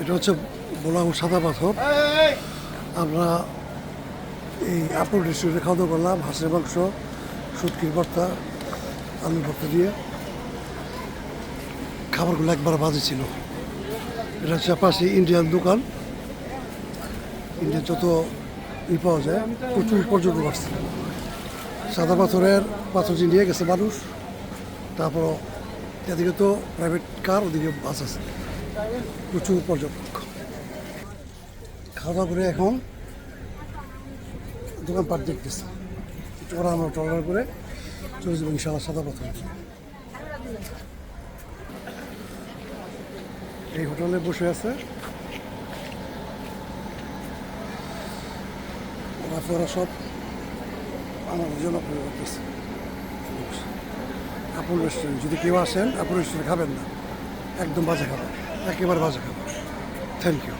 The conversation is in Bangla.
এটা হচ্ছে বোলাম সাদা পাথর। আমরা এই আপুর রেস্টুরেন্টে খাওয়া দাওয়া করলাম, হাঁসের মাংস, শুটকির ভর্তা, আলুর ভর্তা দিয়ে। খাবারগুলো একবার বাজে ছিল। এটা হচ্ছে পাশে ইন্ডিয়ান দোকান। ইন্ডিয়ান যত ই পাওয়া যায়, প্রচুর পর্যটক আসছে। সাদা পাথরের পাথর নিয়ে গেছে মানুষ তারপর এদিকে তো প্রাইভেট কার ওদিকে বাস আছে। প্রচুর পর্যটক। খাওয়া করে এখন দোকানপাট দেখতেছে। ওরা আমরা টলার করে চলে যাব ইনশাল্লাহ সাদা পাথর। এই হোটেলে বসে আছে। ওরা ওরা সব আমাদের জন্য করতেছে। আপুর রেস্টুরেন্ট যদি কেউ আসেন আপুর রেস্টুরেন্ট খাবেন না। একদম বাজে খাবার। একেবারে বাজে খাবার। Thank you